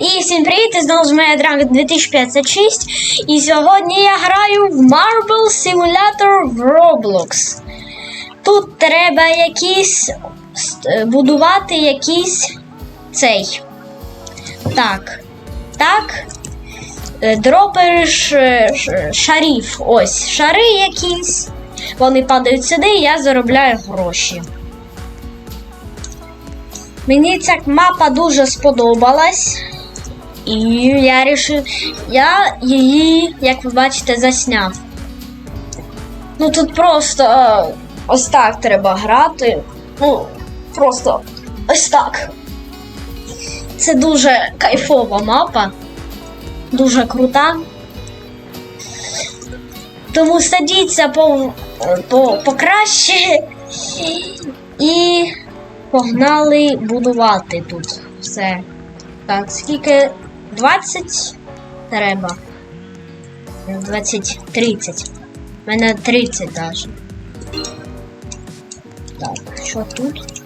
І всім привіт! І знову з мене Дранг 2056. І сьогодні я граю в Marble Simulator в Roblox. Тут треба якісь е, будувати якийсь цей. Так. Так. Е, Дропер ш- ш- шарів. Ось. Шари якісь. Вони падають сюди, і я заробляю гроші. Мені ця мапа дуже сподобалась. І я рішив. Я її, як ви бачите, засняв. Ну тут просто е, ось так треба грати. Ну, просто ось так. Це дуже кайфова мапа. Дуже крута. Тому садіться по, по, покраще. І погнали будувати тут все. Так, скільки? 20 треба. 20, 30. У мене 30 даже. Так, що тут?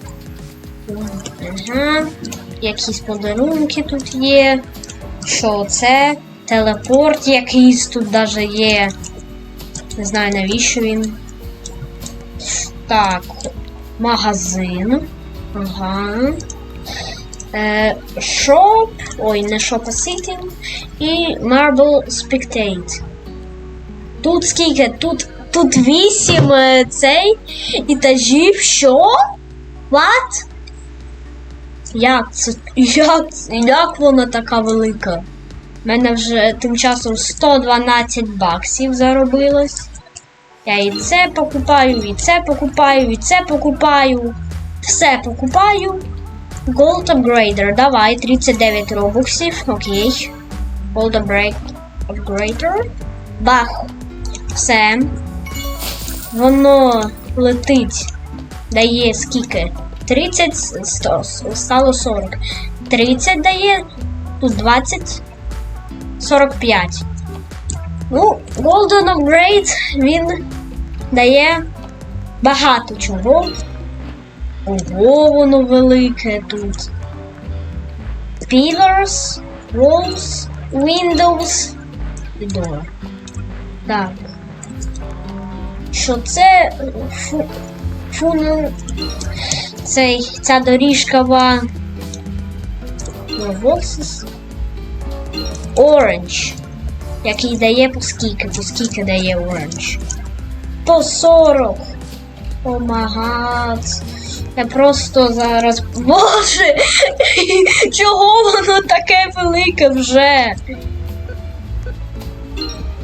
Ага. Якісь подарунки тут є. Що це? Телепорт якийсь тут даже є. Не знаю навіщо він. Так, магазин. Ага. Е, Shop. Ой, не Shop, а Sitting. І Marble Spectate. Тут скільки? Тут, тут 8 е, цей етажів. Що? What? Як це? Як, як вона така велика? У мене вже тим часом 112 баксів заробилось. Я і це покупаю, і це покупаю, і це покупаю. Все покупаю. Gold Upgrader. Давай, 39 робоксів. Окей. Gold Upgrade- Upgrader. Бах. Все. Воно летить. Дає скільки? 30, 100, стало 40. 30 дає. Тут 20. 45. Ну, Golden Upgrade він дає багато чого. Ого, воно велике тут. Pillars, walls, windows і door. Так. Що це фу, фунел. Цей, ця доріжкова. Ну, Voxes. Orange. Який дає по скільки, дає Orange. По 40. О магад. Я просто зараз. Боже! Чого воно таке велике вже?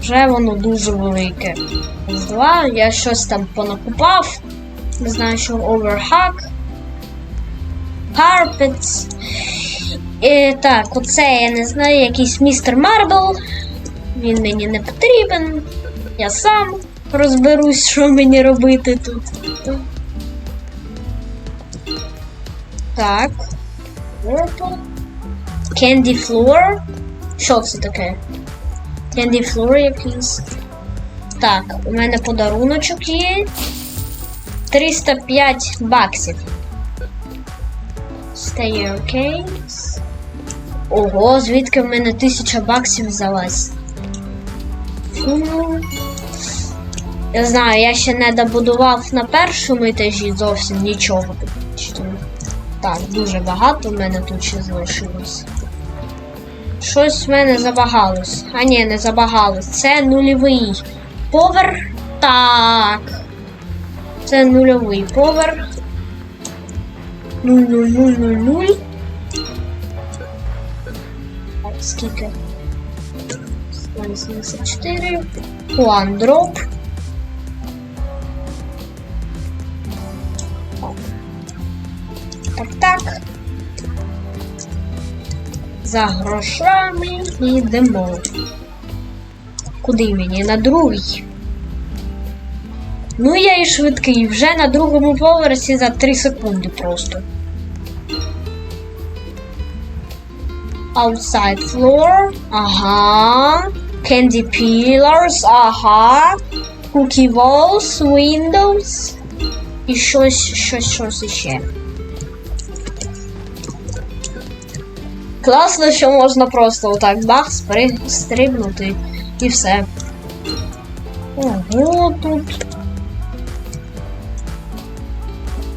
Вже воно дуже велике. Раз, Два, я щось там понакупав. Не знаю, що overhack. Carpets. Так, оце я не знаю, якийсь містер Марбл. Він мені не потрібен. Я сам розберусь, що мені робити тут. Так. Candy Floor. Що це таке? Candy Floor якийсь. Так, у мене подаруночок є. 305 баксів. Стає окей. Ого, звідки в мене 1000 баксів взялась? Я знаю, я ще не добудував на першому етажі зовсім нічого. Так, дуже багато в мене тут ще залишилось. Щось в мене забагалось. А ні, не забагалось. Це нульовий поверх. Так. Це нульовий поверх. 00000. Так, скільки? 184. One drop. Так, так. За грошами йдемо. Куди мені? На другий. Ну я і швидкий, вже на другому поверсі за 3 секунди просто. Outside floor. Ага. Candy pillars. Ага. Cookie walls, windows. І щось, щось, щось іще. Класно, що можна просто отак бах, стрибнути і все. Ого, тут.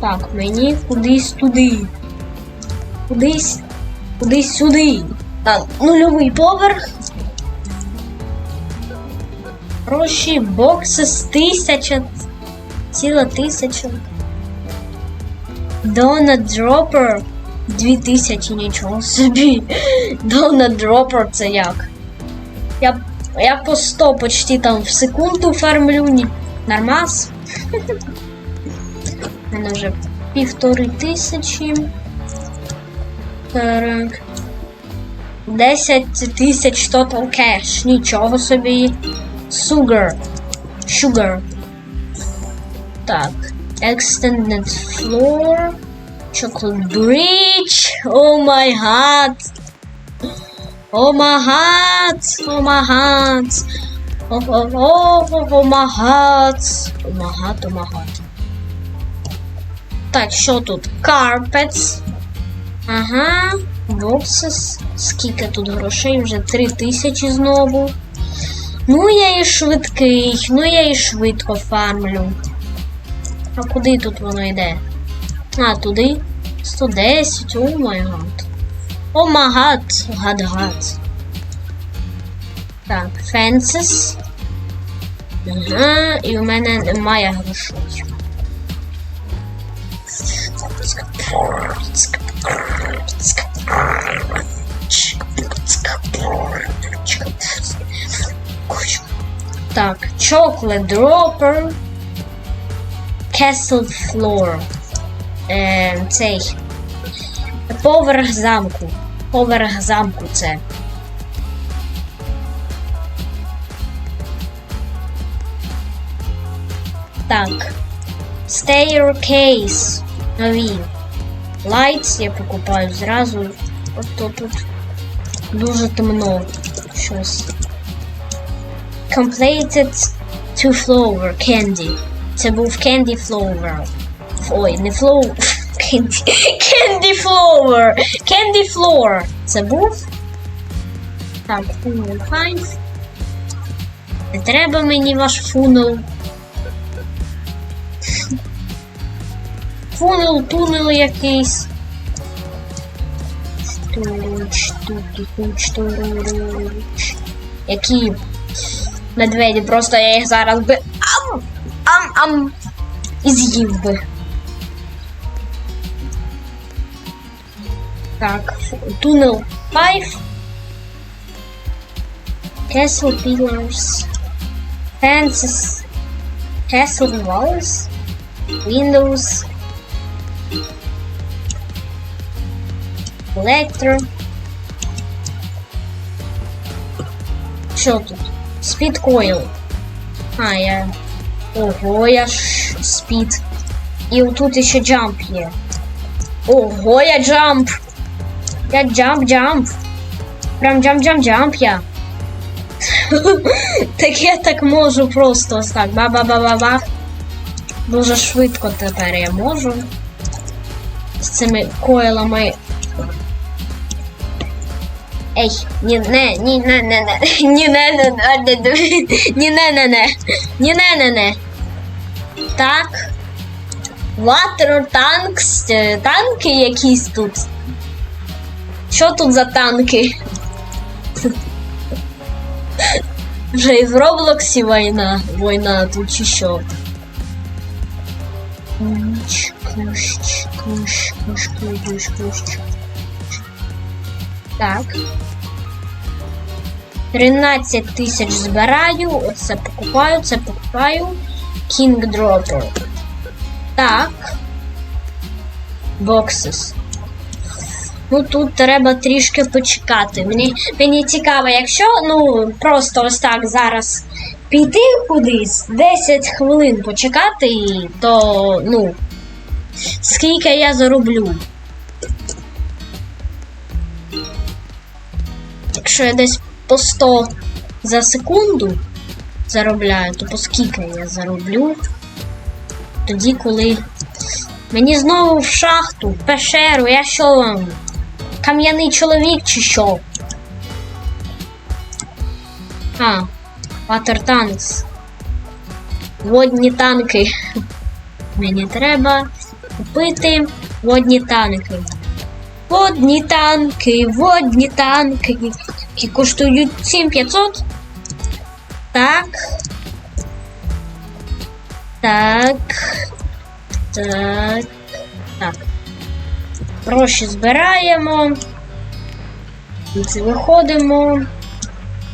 Так, мені кудись туди. Кудись. Кудись сюди. Так, нульовий поверх. Гроші, бокси з тисяча. Ціла тисяча. Дона Дропер. Дві тисячі нічого собі. Дона Дропер це як? Я, я по 100 почти там в секунду фармлю. Нормас. У мене вже півтори тисячі. Так. 10 тисяч total cash. Нічого собі. Sugar. Sugar. Так. Extended floor. Chocolate bridge. Oh my god. Oh my god. Oh my god. Oh, oh, oh, oh, oh my god. Oh my god, oh my god. Так, що тут? Carpets. Ага. Boxes. Скільки тут грошей? Вже 3 тисячі знову. Ну, я і швидкий, ну я і швидко фармлю. А куди тут воно йде? А, туди? 110, о май гад. О май гад, гад гад. Так, fences. Ага, і у мене немає грошей. Так, chocolate dropper. Castle floor. Е, цей. Поверх замку. Поверх замку це. Так. Staircase. Нові. Lights я покупаю зразу. Ото тут дуже темно. Щось. Completed to flower candy. Це був Candy Flower. Ой, не. Candy, Candy Flower. Candy Floor. Це був. Так, Funnel 5. Не треба мені ваш фунел. Фунел, тунел якийсь. Штуч, штуки, хуч, туруч. Які медведі, просто я їх зараз би ам, ам, ам і з'їв би. Так, тунел 5. Castle pillars. Fences. Castle walls. Windows. Electro. Що тут? Speed coil. А, я. Ого, я ж спід. І тут ще джамп є. Ого, я джамп. Я джамп, джамп. Прям джамп, джамп, джамп я. так я так можу просто ось так. Ба-ба-ба-ба-ба. Дуже швидко тепер я можу. З цими койлами. Ей, ні, не, ні, не, не, не, ні, не, не, не, ні, не, не, не, ні, не, не, не. Так. Water tanks, е, танки якісь тут. Що тут за танки? Вже і в Роблоксі війна. Війна тут чи що. Кущ, кущ, кущ, кущ, кущ, кущ. Так. 13 тисяч збираю, оце покупаю, це покупаю. King Dropper. Так. Боксис. Ну тут треба трішки почекати. Мені, мені цікаво, якщо ну просто ось так зараз піти кудись 10 хвилин почекати, то ну скільки я зароблю. Якщо я десь по 100 за секунду заробляю, то по скільки я зароблю? Тоді, коли мені знову в шахту, в пещеру, я що вам? кам'яний чоловік чи що? А, Water Tanks. Водні танки. Мені треба купити водні танки. Водні танки, водні танки, які коштують 7500. Так. Так. Так. Так. Гроші збираємо. Виходимо.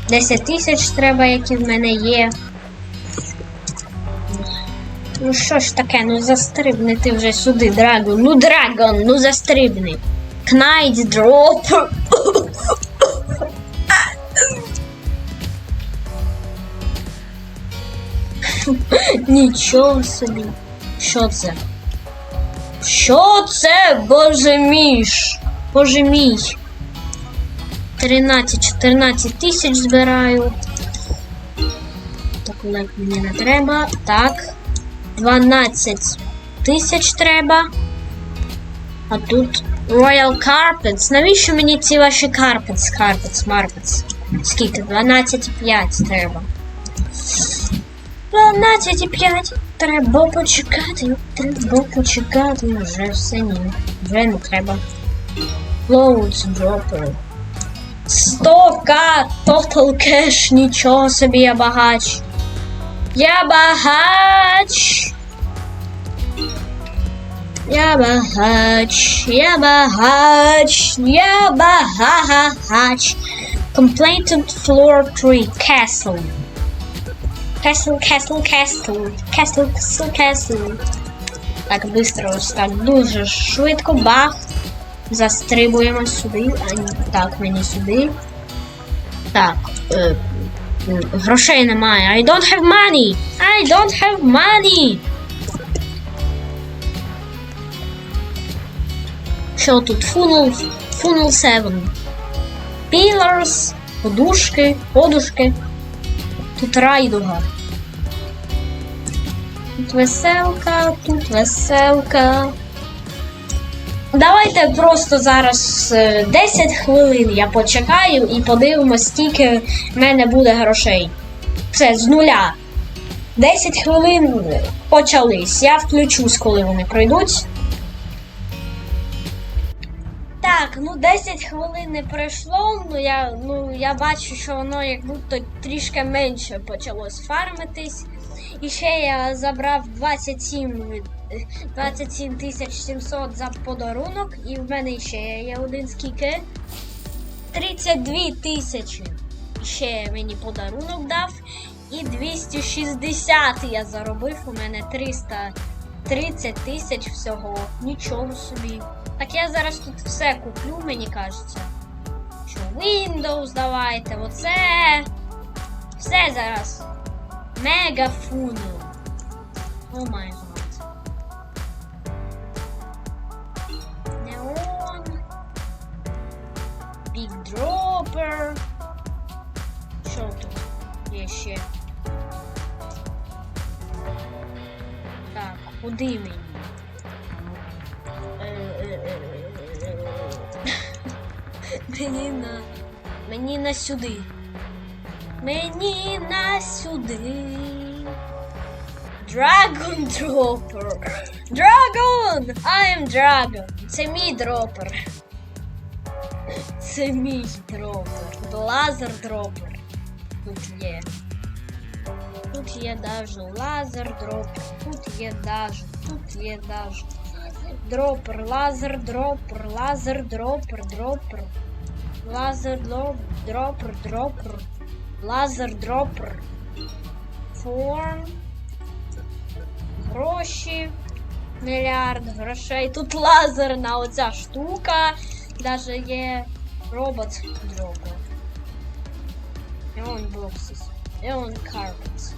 10 тисяч треба, які в мене є. Ну що ж таке, ну застрибни ти вже сюди, Драгон. Ну, Драгон, ну застрибни. Кнайт дроп. Нічого собі. Що це? Що це, боже мій? Боже мій. 13-14 тисяч збираю. Так, лайк мені не треба. Так. 12 тисяч треба. А тут Royal Carpets. Навіщо мені ці ваші Carpets? Carpets, Marpets? Скільки? 12,5 треба. 12,5. Треба почекати. Треба почекати. Вже все ні. Вже не треба. Loads dropper. 100к Total Cash. Нічого собі я багач. Я багач. Я багач, я багач, я багач. Completed floor 3 castle. Castle, castle, castle. Castle, castle, castle. Так, быстро так, дуже швидко, бах. Застрибуємо сюди. А, Так, мені сюди. Так. Е, грошей немає. I don't have money. I don't have money. Що тут? Funnel, funnel 7. Pillars, подушки, подушки. Тут райдуга. Тут веселка, тут веселка. Давайте просто зараз е, 10 хвилин я почекаю і подивимось, скільки в мене буде грошей. Все, з нуля. 10 хвилин почались. Я включусь, коли вони пройдуть. Так, ну 10 хвилин не пройшло, ну я, ну я бачу, що воно як будто трішки менше почалось фармитись. І ще я забрав 27, від- 27 700 за подарунок, і в мене ще є один скільки. 32 тисячі. Ще мені подарунок дав. І 260 я заробив. У мене 330 тисяч всього. Нічого собі. Так я зараз тут все куплю, мені кажеться. Що Windows давайте, оце. Все зараз. Мегафуну. О май гад. Неон. Big Dropper. Що тут є ще? Так, куди мені? Мені на. Мені на сюди. Мені на сюди. Dragon Dropper. Dragon! I am Dragon. Це мій дропер. Це мій дропер. Лазер дропер. Тут є. Тут є даже лазер дропер. Тут є даже. Тут є даже. Дропер, лазер, дропер, лазер, дропер, дропер. Лазер, дроп, дропер, дропер. Лазер, дропер. Форм. Гроші. Мільярд грошей. Тут лазерна оця штука. Даже є робот дропер. Eon boxes. Eon carpets.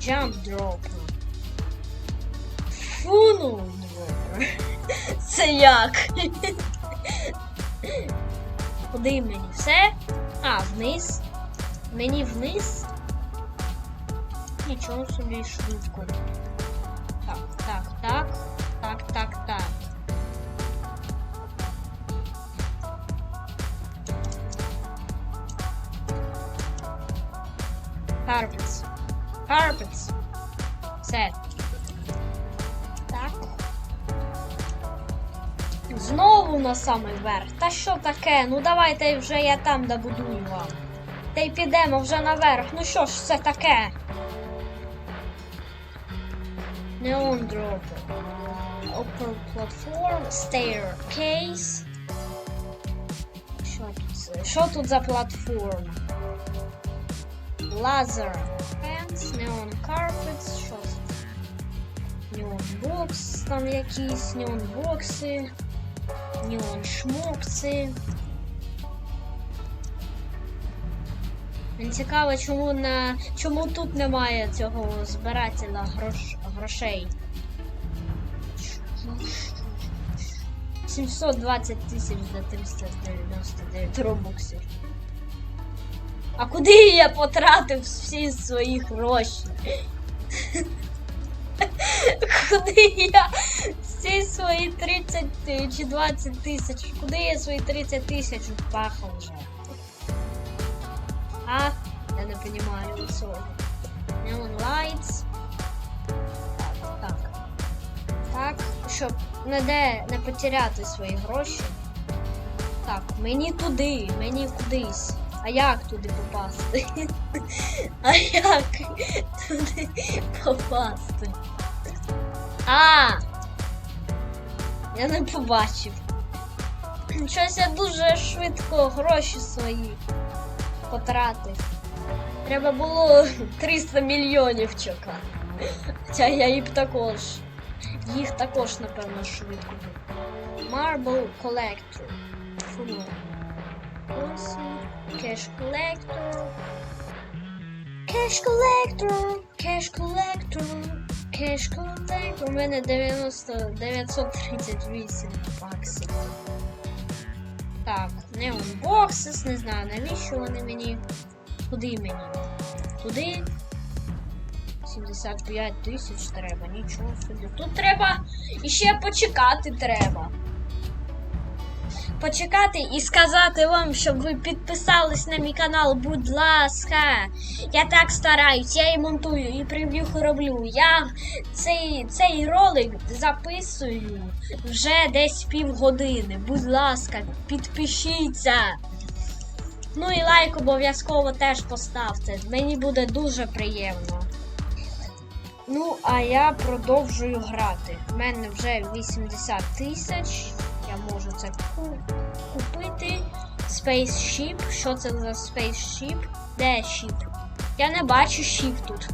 Jump dropper. Фуну дропер. Це як? туди мені все. А, вниз. Мені вниз. Нічого собі швидко. Так, так, так. Так, так, так. Carpets. Carpets. Все. Знову на самий верх. Та що таке? Ну давайте вже я там добудую вам. Та й підемо вже наверх. Ну що ж це таке? Neon dropper. Open platform. Staircase. Що тут? за- Що тут за платформа? Laser fence, neon carpets, що це? Neon box, там якісь neon бокси, neon шмокси. Мені цікаво, чому на чому тут немає цього збирателя грош, грошей. 720 тисяч за 399 робоксів. А куди я потратив всі свої гроші? Куди я всі свої 30 ти- чи 20 тисяч? Куди я свої 30 тисяч впахав вже? А? Я не розумію цього. Neon lights. Так, так. Щоб не де не потеряти свої гроші. Так, мені туди, мені кудись. А як туди попасти? А як туди попасти? А! Я не побачив. Щось я дуже швидко гроші свої потратив. Треба було 300 мільйонів чекати. Хоча я їх також. Їх також, напевно, швидко. Marble Collector. Фу. Ось. Cash Collector. Cash Collector. Cash Collector. Collector. У мене 90 938 баксів. Так, не Boxes, не знаю, навіщо вони мені. Куди мені? Туди. 75 тисяч треба, нічого собі. Тут треба іще почекати треба. Почекати і сказати вам, щоб ви підписались на мій канал, будь ласка. Я так стараюсь, я і монтую, і прев'юхи роблю. Я цей, цей ролик записую вже десь півгодини. Будь ласка, підпишіться. Ну і лайк обов'язково теж поставте. Мені буде дуже приємно. Ну, а я продовжую грати. У мене вже 80 тисяч. Я можу це купити. Spaceship. Що це за Spaceship? Де Ship? Я не бачу Ship тут.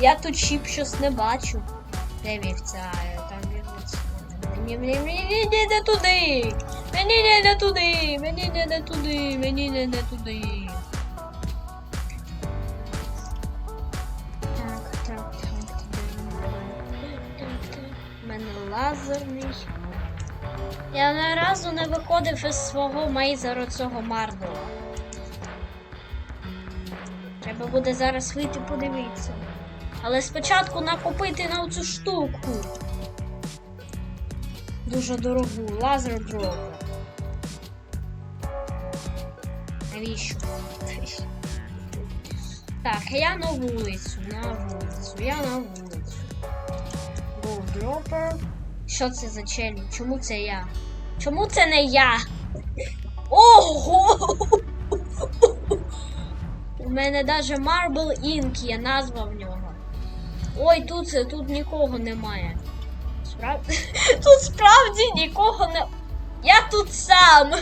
Я тут Ship щось не бачу. Де вівця? Там вівця. Мені, не, туди. Мені не, туди. Мені не, не туди. Мені не, не туди. Лазерний. Я ні разу не виходив із свого мейзеру цього Марвела. Треба буде зараз вийти подивитися. Але спочатку накопити на цю штуку. Дуже дорогу. Лазер дропер. Навіщо? Так, я на вулицю, на вулицю, я на вулицю. Dropper. Що це за челі? Чому це я? Чому це не я? Ого! У мене даже Marble Ink є назва в нього. Ой, тут, тут нікого немає. Справ... Тут справді нікого не. Я тут сам.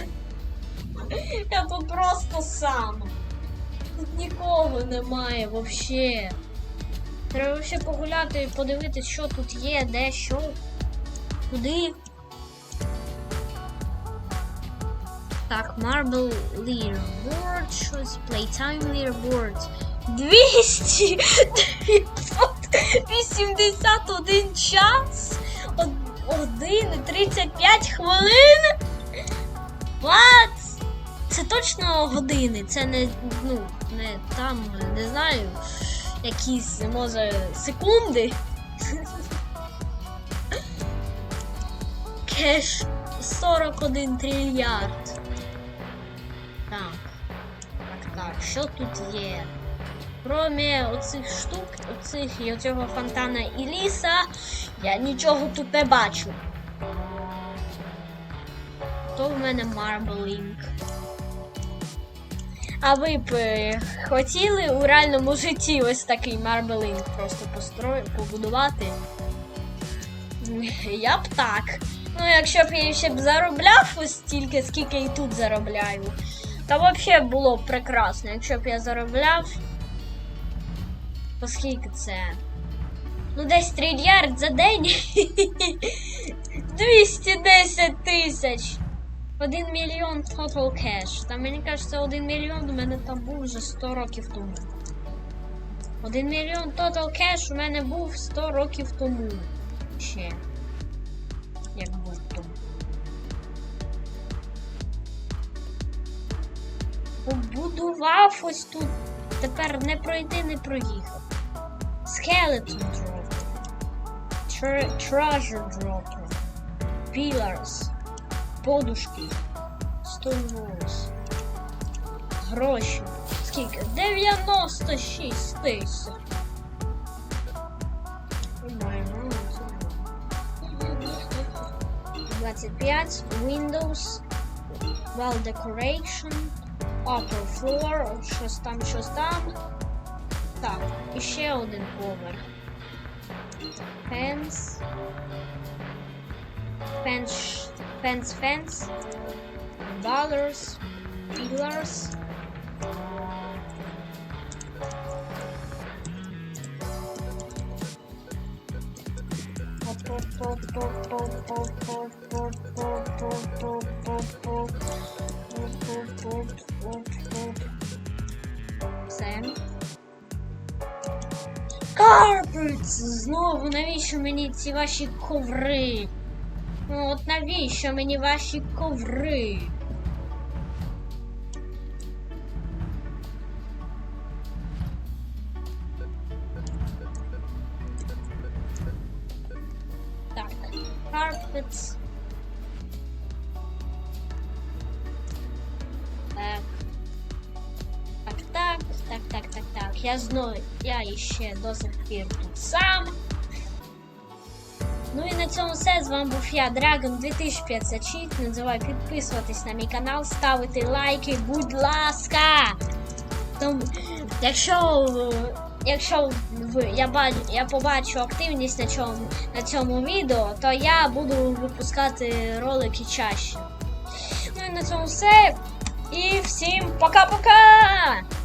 Я тут просто сам. Тут нікого немає взагалі. Треба ще погуляти і подивитись, що тут є, де, що. Куди. Так, Marble Leaderboard, щось Playtime Leaderboard. 200! 981 час! 1 і 35 хвилин! What? Це точно години, це не, ну, не там, не знаю, якісь, може, секунди. Кеш 41 трильярд. Так. Так, Так, що тут є? Кромі оцих штук, оцих і оцього фонтана і ліса, я нічого тут не бачу. То в мене марблінг. А ви б е, хотіли у реальному житті ось такий марблінг просто построю, побудувати? Я б так. Ну, якщо б я ще б заробляв ось стільки, скільки і тут заробляю, то взагалі було б прекрасно. Якщо б я заробляв. То скільки це? Ну, десь трильярд за день. 210 тисяч. 1 мільйон total cash. Та мені кажеться, 1 мільйон у мене там був вже 100 років тому. 1 мільйон total cash у мене був 100 років тому. Ще. Побудував ось тут. Тепер не пройти, не. Skeleton dropper. Tre- treasure dropper. Pillars. Подушки. Walls. Гроші. Скільки? 96 тисяч. По-моєму, 25. Windows. Wall decoration. Upper floor. Щось там, щось там. Так, і ще один поверх. Fence. Fence. Fence, fence. Dollars. Pillars. Все. Знову навіщо мені ці ваші коври? Ну от навіщо мені ваші коври? Так, carpets. Так. Так, так, так, так, так, так. Я знаю, я іще до сих пір З вами був я, Dragon 2056. Не забувай підписуватись на мій канал, ставити лайки, будь ласка. Тому, якщо, якщо я, я побачу активність на цьому, на цьому відео, то я буду випускати ролики чаще. Ну і на цьому все. І всім пока-пока!